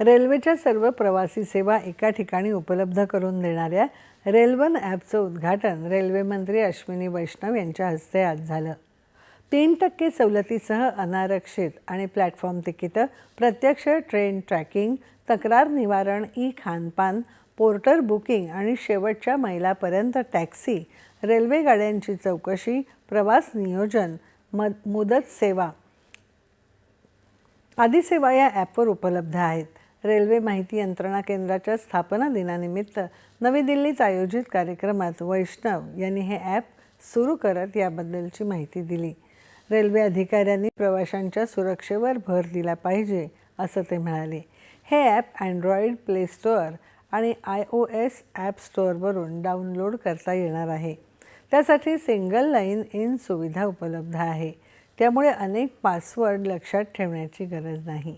रेल्वेच्या सर्व प्रवासी सेवा एका ठिकाणी उपलब्ध करून देणाऱ्या रेल्वन ॲपचं उद्घाटन रेल्वे मंत्री अश्विनी वैष्णव यांच्या हस्ते आज झालं. तीन टक्के सवलतीसह अनारक्षित आणि प्लॅटफॉर्म तिकीटं प्रत्यक्ष ट्रेन ट्रॅकिंग तक्रार निवारण ई खानपान पोर्टर बुकिंग आणि शेवटच्या मैलापर्यंत टॅक्सी रेल्वे गाड्यांची चौकशी प्रवास नियोजन मद मुदत सेवा आदी सेवा या ॲपवर उपलब्ध आहेत. रेल्वे माहिती यंत्रणा केंद्राच्या स्थापना दिनानिमित्त नवी दिल्लीत आयोजित कार्यक्रमात वैष्णव यांनी हे ॲप सुरू करत याबद्दलची माहिती दिली. रेल्वे अधिकाऱ्यांनी प्रवाशांच्या सुरक्षेवर भर दिला पाहिजे असं ते म्हणाले. हे ॲप अँड्रॉईड प्ले स्टोअर आणि आय ओ एस ॲप स्टोअरवरून डाउनलोड करता येणार आहे. त्यासाठी सिंगल लाईन इन सुविधा उपलब्ध आहे. त्यामुळे अनेक पासवर्ड लक्षात ठेवण्याची गरज नाही.